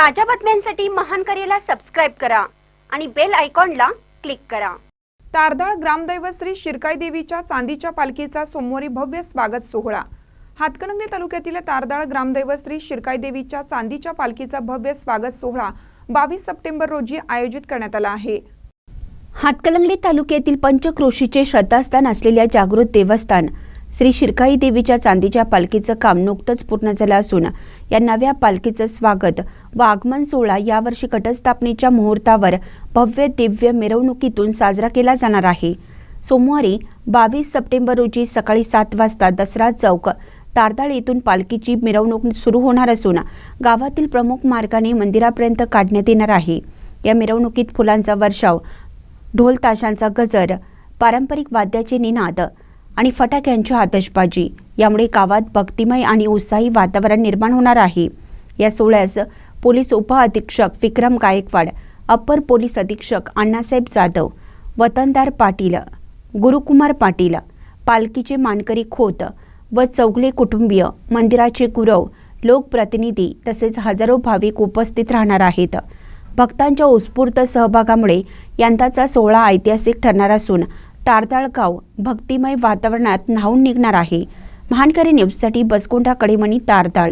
ताज्या बातम्यांसाठी महान करेला सबस्क्राईब करा आणि बेल आयकॉनला क्लिक करा. तारदाळ ग्रामदैवत श्री शिरकाई देवीच्या चांदीच्या पालखीचा सोमवारी भव्य स्वागत सोहळा. हातकणंगले तालुक्यातील तारदाळ ग्रामदैवत श्री शिरकाई देवीच्या चांदीच्या पालखीचा भव्य स्वागत सोहळा बावीस सप्टेंबर रोजी आयोजित करण्यात आला आहे. हातकलंगले तालुक्यातील पंचक्रोशीचे श्रद्धास्थान असलेल्या जागृत देवस्थान श्री शिरकाई देवीच्या चांदीच्या पालखीचं काम नुकतंच पूर्ण झालं असून या नव्या पालखीचं स्वागत व आगमन सोहळा यावर्षी घटस्थापनेच्या मुहूर्तावर भव्य दिव्य मिरवणुकीतून साजरा केला जाणार आहे. सोमवारी बावीस सप्टेंबर रोजी सकाळी सात वाजता दसरा चौक तारदाळ येथून पालखीची मिरवणूक सुरू होणार असून गावातील प्रमुख मार्गाने मंदिरापर्यंत काढण्यात येणार आहे. या मिरवणुकीत फुलांचा वर्षाव ढोल ताशांचा गजर पारंपरिक वाद्याचे निनाद आणि फटाक्यांची आतषबाजी. यामुळे गावात भक्तिमय आणि उत्साही वातावरण निर्माण होणार आहे. या सोहळ्यास पोलीस उपअधीक्षक विक्रम गायकवाड अप्पर पोलीस अधीक्षक अण्णासाहेब जाधव वतनदार पाटील गुरुकुमार पाटील पालखीचे मानकरी खोत व चौगले कुटुंबीय मंदिराचे गुरव लोकप्रतिनिधी तसेच हजारो भाविक उपस्थित राहणार आहेत. भक्तांच्या उत्स्फूर्त सहभागामुळे यंदाचा सोहळा ऐतिहासिक ठरणार असून तारदाळ गाव भक्तिमय वातावरणात न्हावून निघणार आहे. महानकरी न्यूजसाठी बसकोंडा कडेमणी तारदाळ